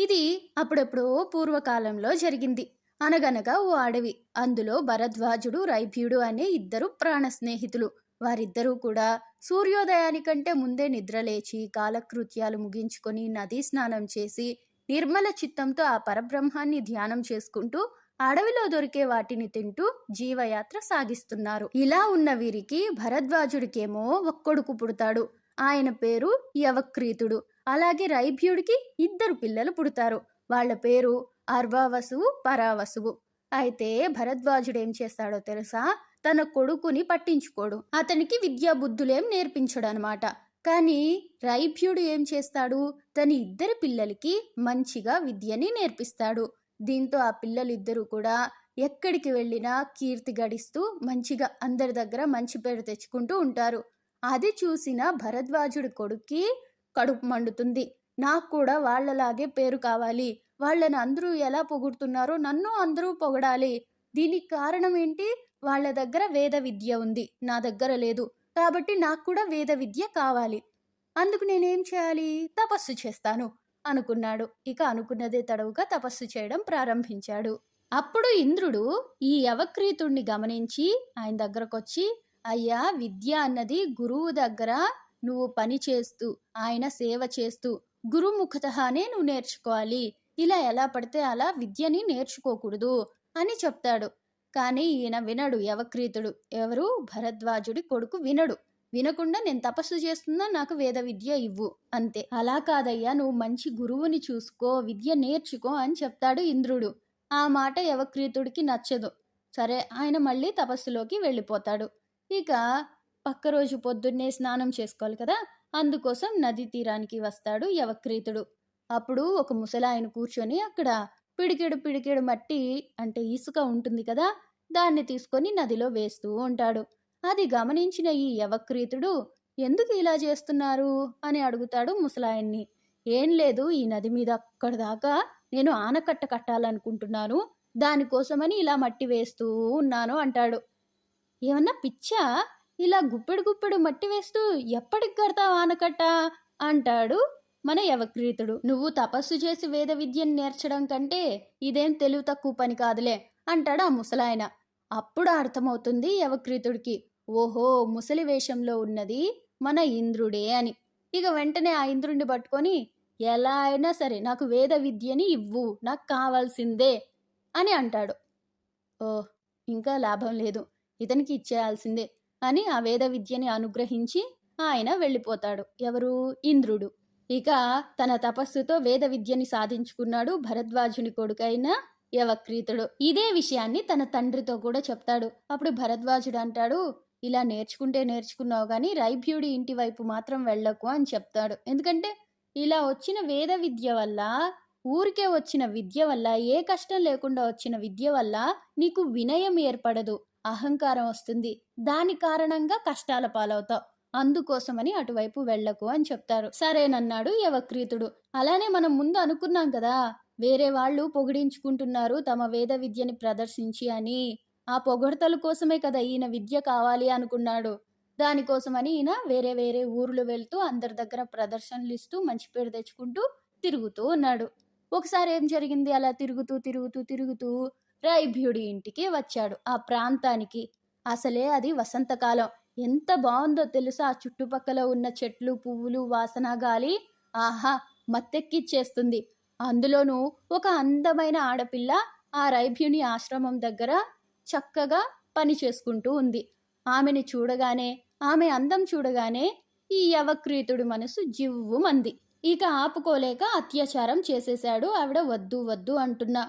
ఇది అప్పుడెప్పుడో పూర్వకాలంలో జరిగింది. అనగనగా ఓ అడవి అందులో భరద్వాజుడు రైభ్యుడు అనే ఇద్దరు ప్రాణ స్నేహితులు. వారిద్దరూ కూడా సూర్యోదయానికంటే ముందే నిద్రలేచి కాలకృత్యాలు ముగించుకొని నదీ స్నానం చేసి నిర్మల చిత్తంతో ఆ పరబ్రహ్మాన్ని ధ్యానం చేసుకుంటూ అడవిలో దొరికే వాటిని తింటూ జీవయాత్ర సాగిస్తున్నారు. ఇలా ఉన్న వీరికి భరద్వాజుడికేమో ఒక్కొడుకు పుడతాడు. ఆయన పేరు యవక్రీతుడు. అలాగే రైభ్యుడికి ఇద్దరు పిల్లలు పుడతారు. వాళ్ళ పేరు అర్వావసువు పరావసువు. అయితే భరద్వాజుడేం చేస్తాడో తెలుసా? తన కొడుకుని పట్టించుకోడు. అతనికి విద్యా బుద్ధులేం నేర్పించడు అనమాట కానీ రైభ్యుడు ఏం చేస్తాడు? తన ఇద్దరు పిల్లలకి మంచిగా విద్యని నేర్పిస్తాడు. దీంతో ఆ పిల్లలిద్దరూ కూడా ఎక్కడికి వెళ్ళినా కీర్తి గడిస్తూ మంచిగా అందరి దగ్గర మంచి పేరు తెచ్చుకుంటూ ఉంటారు. అది చూసిన భరద్వాజుడి కొడుక్కి కడుపు మండుతుంది. నాకు కూడా వాళ్ళలాగే పేరు కావాలి. వాళ్ళని అందరూ ఎలా పొగుడుతున్నారో నన్ను అందరూ పొగడాలి. దీనికి కారణం ఏంటి? వాళ్ళ దగ్గర వేద విద్య ఉంది. నా దగ్గర లేదు. కాబట్టి నాకు కూడా వేద విద్య కావాలి. అందుకు నేనేం చేయాలి? తపస్సు చేస్తాను అనుకున్నాడు. ఇక అనుకున్నదే తడవుగా తపస్సు చేయడం ప్రారంభించాడు. అప్పుడు ఇంద్రుడు ఈ అవక్రీతుణ్ణి గమనించి ఆయన దగ్గరకొచ్చి అయ్యా విద్య అన్నది గురువు దగ్గర నువ్వు పని చేస్తూ ఆయన సేవ చేస్తూ గురుముఖతహానే నువ్వు నేర్చుకోవాలి. ఇలా ఎలా పడితే అలా విద్యని నేర్చుకోకూడదు అని చెప్తాడు. కానీ ఈయన వినడు యవక్రీతుడు. ఎవరు? భరద్వాజుడి కొడుకు వినడు. వినకుండా నేను తపస్సు చేస్తున్నా నాకు వేద విద్య ఇవ్వు అంతే. అలా కాదయ్యా నువ్వు మంచి గురువుని చూసుకో విద్య నేర్చుకో అని చెప్తాడు ఇంద్రుడు. ఆ మాట యవక్రీతుడికి నచ్చదు. సరే ఆయన మళ్ళీ తపస్సులోకి వెళ్ళిపోతాడు. ఇక పక్క రోజు పొద్దున్నే స్నానం చేసుకోవాలి కదా అందుకోసం నదీ తీరానికి వస్తాడు యవక్రీతుడు. అప్పుడు ఒక ముసలాయన కూర్చొని అక్కడ పిడికెడు పిడికెడు మట్టి అంటే ఇసుక ఉంటుంది కదా దాన్ని తీసుకొని నదిలో వేస్తూ ఉంటాడు. అది గమనించిన ఈ యవక్రీతుడు ఎందుకు ఇలా చేస్తున్నారు? అని అడుగుతాడు ముసలాయన్ని. ఏం లేదు ఈ నది మీద అక్కడ దాకా నేను ఆనకట్ట కట్టాలనుకుంటున్నాను దానికోసమని ఇలా మట్టి వేస్తూ ఉన్నాను అంటాడు. ఏమన్నా పిచ్చా? ఇలా గుప్పెడు గుప్పెడు మట్టి వేస్తూ ఎప్పటికి కడతావు ఆనకట్ట? అంటాడు మన యవక్రీతుడు. నువ్వు తపస్సు చేసి వేద విద్యను నేర్చడం కంటే ఇదేం తెలివి తక్కువ పని కాదులే అంటాడు ఆ ముసలాయన. అప్పుడు అర్థమవుతుంది యవక్రీతుడికి. ఓహో ముసలి వేషంలో ఉన్నది మన ఇంద్రుడే అని. ఇక వెంటనే ఆ ఇంద్రుడిని పట్టుకొని ఎలా అయినా సరే నాకు వేద విద్యని ఇవ్వు నాకు కావాల్సిందే అని అంటాడు. ఓ ఇంకా లాభం లేదు. ఇతనికి ఇచ్చేయాల్సిందే అని ఆ వేద విద్యని అనుగ్రహించి ఆయన వెళ్ళిపోతాడు. ఎవరు? ఇంద్రుడు. ఇక తన తపస్సుతో వేద విద్యని సాధించుకున్నాడు భరద్వాజుని కొడుకైన యవక్రీతుడు. ఇదే విషయాన్ని తన తండ్రితో కూడా చెప్తాడు. అప్పుడు భరద్వాజుడు అంటాడు ఇలా నేర్చుకుంటే నేర్చుకున్నావు కానీ రైభ్యుడి ఇంటి వైపు మాత్రం వెళ్ళకు అని చెప్తాడు. ఎందుకంటే ఇలా వచ్చిన వేద విద్య వల్ల ఊరికే వచ్చిన విద్య వల్ల ఏ కష్టం లేకుండా వచ్చిన విద్య వల్ల నీకు వినయం ఏర్పడదు. అహంకారం వస్తుంది. దాని కారణంగా కష్టాల పాలవుతావు. అందుకోసమని అటువైపు వెళ్ళకు అని చెప్తారు. సరేనన్నాడు యవక్రీతుడు. అలానే మనం ముందు అనుకున్నాం కదా వేరే వాళ్ళు పొగిడించుకుంటున్నారు తమ వేద విద్యని ప్రదర్శించి అని. ఆ పొగడతల కోసమే కదా ఈయన విద్య కావాలి అనుకున్నాడు. దానికోసమని ఈయన వేరే వేరే ఊర్లు వెళ్తూ అందరి దగ్గర ప్రదర్శనలు ఇస్తూ మంచి పేరు తెచ్చుకుంటూ తిరుగుతూ ఉన్నాడు. ఒకసారి ఏం జరిగింది? అలా తిరుగుతూ తిరుగుతూ తిరుగుతూ రైభ్యుడి ఇంటికి వచ్చాడు. ఆ ప్రాంతానికి అసలే అది వసంతకాలం. ఎంత బాగుందో తెలుసా? ఆ చుట్టుపక్కల ఉన్న చెట్లు పువ్వులు వాసన గాలి ఆహా! మత్తెక్కిచ్చేస్తుంది. అందులోనూ ఒక అందమైన ఆడపిల్ల ఆ రైభ్యుని ఆశ్రమం దగ్గర చక్కగా పని చేసుకుంటూ ఉంది. ఆమెని చూడగానే ఆమె అందం చూడగానే ఈ యవక్రీతుడి మనసు జివ్వుమంది. ఇక ఆపుకోలేక అత్యాచారం చేసేశాడు. ఆవిడ వద్దు వద్దు అంటున్నా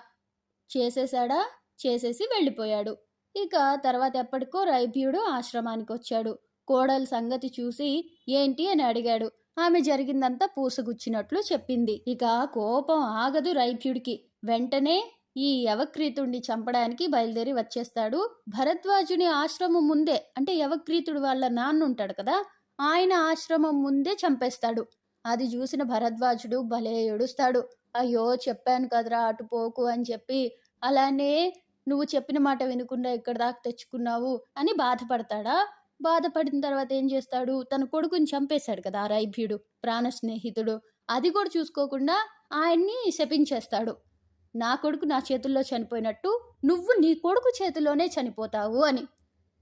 చేసేశాడా? చేసేసి వెళ్ళిపోయాడు. ఇక తర్వాత ఎప్పటికో రైభ్యుడు ఆశ్రమానికి వచ్చాడు కోడలి సంగతి చూసి ఏంటి అని అడిగాడు. ఆమె జరిగిందంతా పూసగుచ్చినట్లు చెప్పింది. ఇక కోపం ఆగదు రైభ్యుడికి వెంటనే ఈ యవక్రీతుడిని చంపడానికి బయలుదేరి వచ్చేస్తాడు. భరద్వాజుని ఆశ్రమం ముందే అంటే యవక్రీతుడు వాళ్ళ నాన్న ఉంటాడు కదా ఆయన ఆశ్రమం ముందే చంపేస్తాడు. అది చూసిన భరద్వాజుడు భలే ఏడుస్తాడు. అయ్యో చెప్పాను కదరా అటు పోకు అని చెప్పి అలానే నువ్వు చెప్పిన మాట వినకుండా ఇక్కడ దాకా తెచ్చుకున్నావు అని బాధపడతాడా? బాధపడిన తర్వాత ఏం చేస్తాడు? తన కొడుకుని చంపేశాడు కదా రైభ్యుడు ప్రాణ స్నేహితుడు. అది కూడా చూసుకోకుండా ఆయన్ని శపించేస్తాడు. నా కొడుకు నా చేతుల్లో చనిపోయినట్టు నువ్వు నీ కొడుకు చేతిలోనే చనిపోతావు అని.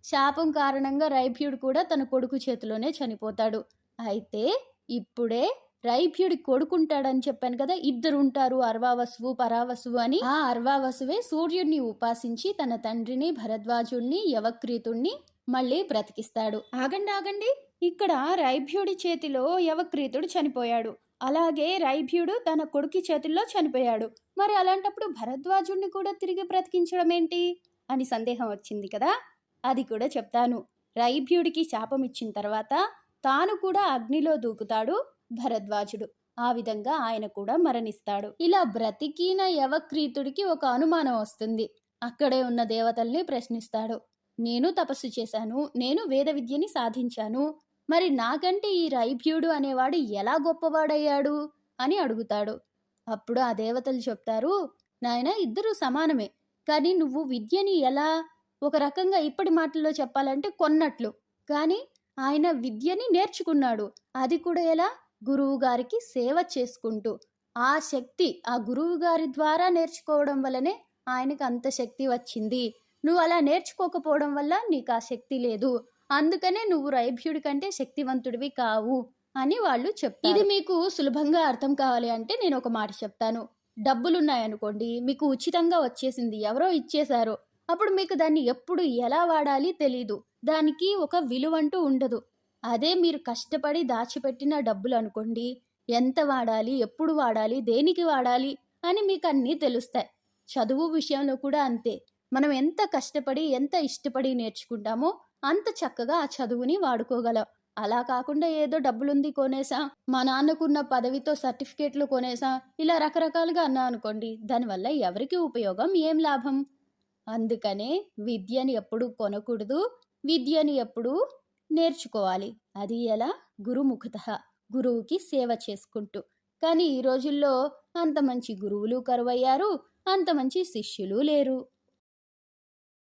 శాపం కారణంగా రైభ్యుడు కూడా తన కొడుకు చేతిలోనే చనిపోతాడు. అయితే ఇప్పుడే రైభ్యుడి కొడుకుంటాడని చెప్పాను కదా ఇద్దరు ఉంటారు అర్వావసువు పరావసువు అని. ఆ అర్వావసువే సూర్యుడిని ఉపాసించి తన తండ్రిని భరద్వాజుణ్ణి యవక్రీతుణ్ణి మళ్ళీ బ్రతికిస్తాడు. ఆగండి ఆగండి. ఇక్కడ రైభ్యుడి చేతిలో యవక్రీతుడు చనిపోయాడు. అలాగే రైభ్యుడు తన కొడుకు చేతుల్లో చనిపోయాడు. మరి అలాంటప్పుడు భరద్వాజుణ్ణి కూడా తిరిగి బ్రతికించడం ఏంటి అని సందేహం వచ్చింది కదా. అది కూడా చెప్తాను. రైభ్యుడికి శాపం ఇచ్చిన తర్వాత తాను కూడా అగ్నిలో దూకుతాడు. భరద్వాజుడు. ఆ విధంగా ఆయన కూడా మరణిస్తాడు. ఇలా బ్రతికిన యవక్రీతుడికి ఒక అనుమానం వస్తుంది. అక్కడే ఉన్న దేవతల్ని ప్రశ్నిస్తాడు. నేను తపస్సు చేశాను. నేను వేద విద్యని సాధించాను. మరి నాకంటే ఈ రైభ్యుడు అనేవాడు ఎలా గొప్పవాడయ్యాడు? అని అడుగుతాడు. అప్పుడు ఆ దేవతలు చెప్తారు నాయన ఇద్దరు సమానమే. కానీ నువ్వు విద్యని ఎలా? ఒక రకంగా ఇప్పటి మాటల్లో చెప్పాలంటే కొన్నట్లు. కానీ ఆయన విద్యని నేర్చుకున్నాడు. అది కూడా ఎలా? గురువు గారికి సేవ చేసుకుంటూ ఆ శక్తి ఆ గురువు గారి ద్వారా నేర్చుకోవడం వల్లనే ఆయనకు అంత శక్తి వచ్చింది. నువ్వు అలా నేర్చుకోకపోవడం వల్ల నీకు ఆ శక్తి లేదు. అందుకనే నువ్వు రైభ్యుడి కంటే శక్తివంతుడివి కావు అని వాళ్ళు చెప్తారు. ఇది మీకు సులభంగా అర్థం కావాలి అంటే నేను ఒక మాట చెప్తాను. డబ్బులున్నాయనుకోండి మీకు ఉచితంగా వచ్చేసింది ఎవరో ఇచ్చేశారు. అప్పుడు మీకు దాన్ని ఎప్పుడు ఎలా వాడాలి తెలీదు. దానికి ఒక విలువంటూ ఉండదు. అదే మీరు కష్టపడి దాచిపెట్టిన డబ్బులు అనుకోండి. ఎంత వాడాలి? ఎప్పుడు వాడాలి? దేనికి వాడాలి? అని మీకు అన్నీ తెలుస్తాయి. చదువు విషయంలో కూడా అంతే. మనం ఎంత కష్టపడి ఎంత ఇష్టపడి నేర్చుకుంటామో అంత చక్కగా ఆ చదువుని వాడుకోగలం. అలా కాకుండా ఏదో డబ్బులుంది కొనేసా. మా నాన్నకున్న పదవితో సర్టిఫికేట్లు కొనేసా. ఇలా రకరకాలుగా అన్నా అనుకోండి దానివల్ల ఎవరికి ఉపయోగం? ఏం లాభం? అందుకనే విద్యని ఎప్పుడు కొనకూడదు. విద్యని ఎప్పుడు నేర్చుకోవాలి. అది ఎలా? గురుముఖత గురువుకి సేవ చేసుకుంటూ. కానీ ఈ రోజుల్లో అంత మంచి గురువులు కరువయ్యారు అంత మంచి శిష్యులు లేరు.